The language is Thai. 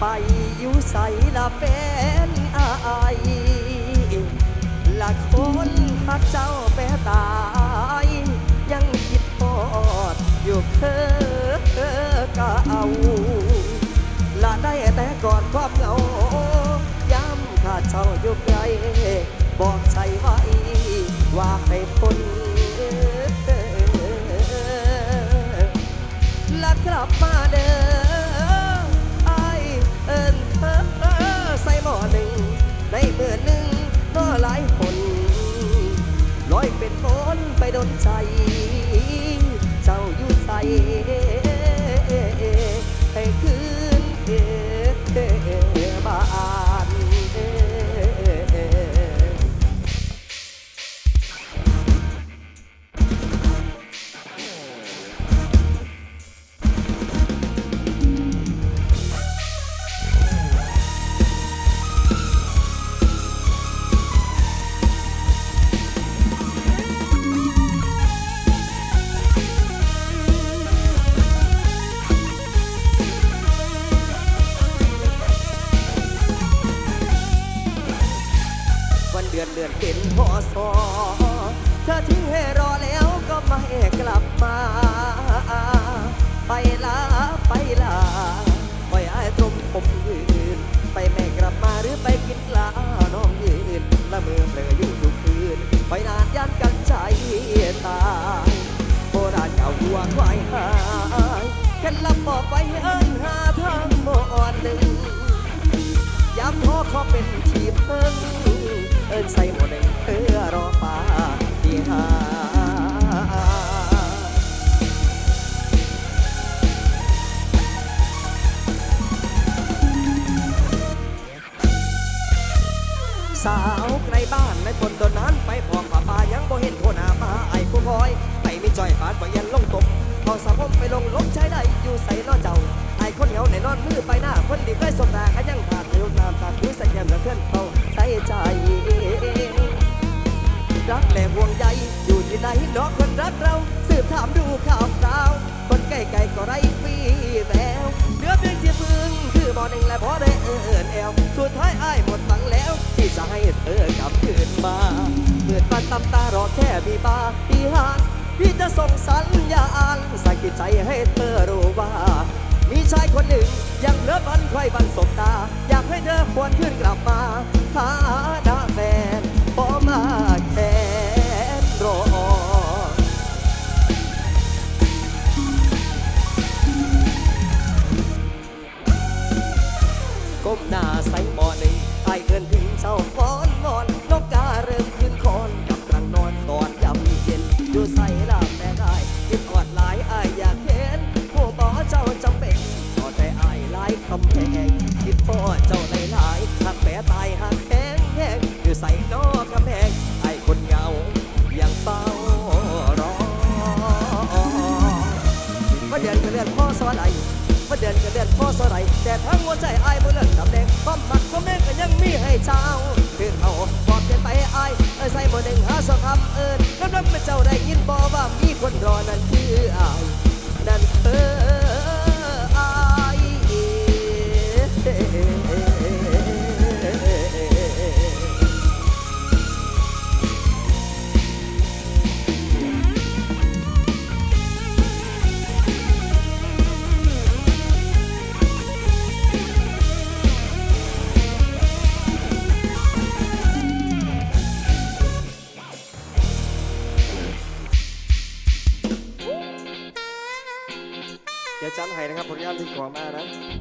ไปอยู่ใส่ละเป็นอายละคนพักเจ้าแปตาย ยังคิดทอดอยู่เคอกะเอาละได้แต่กอดความเหงาย้ำข้าเจ้าอยู่ไกลบอกใจไว้ว่าให้พ้นละกลับมา ไอนเดือนเป็นพอสอเธอทิ้งให้รอแล้วก็ไม่กลับมา ไปลาไปลาปล่อยไอ้ายตรงผมยืน ไปแม่กลับมาหรือไปกินลาน้องยืนละมือเปลืออยู่ทุกคืนไปนานยันกันใจตายโบราณเก่าวัวควายหายแค่ลับอกไปเอิ้นหาทางหมอนหนึ่งย้ำขอขอเป็นทีเพิ่ง อินใส่หมดเลยเพื่อรอฟ้าที่หาสาวไกลบ้านในคนตนนั้นไปพอป่าป่ายังบ่เห็นโคหนามาไอ้ผู้คอย ไปมีจอยปาดบ่ยันลงตกพอสาวผมไปลงลบใช้ได้อยู่ใส่นอเจ้าไอ้คนเหงาในนอนมือไปหน้าคนดีเคยสบตา ไหนน้องคนรักเรา สืบถามดูข่าวคราว คนใกล้ๆก็ไร้ปีแววเหลือเพียงที่พึ่งคือบ่อหนึ่งและพอได้เอินแอวสุดท้ายอ้ายหมดหวังแล้ว ที่จะให้เธอกลับคืนมาเมื่อปันตำตารอแค่มีบาปีหานพี่จะส่งสัญญาณสะกิดใจให้เธอรู้ว่า มีชายคนหนึ่งยังเลิฟบันใครบันสบตา อยากให้เธอควรขึ้นกลับมาหาดาแฟน ก้มหน้าใส่หมอหนึ่งไอายเอิน สไรแต่ทั้งหัวใจอายบ่เลิกดำแดงความมักความแม่งก็ยังมีให้เจ้าคือเขาบอกเปลี่ยนไปอายเอ้ยใส่บ่หนึ่งหาสองคำเอิญน้ำน้ำเป็นเจ้าได้ยินบ่ว่ามีคนรอนั่นคืออายนั่นเออ น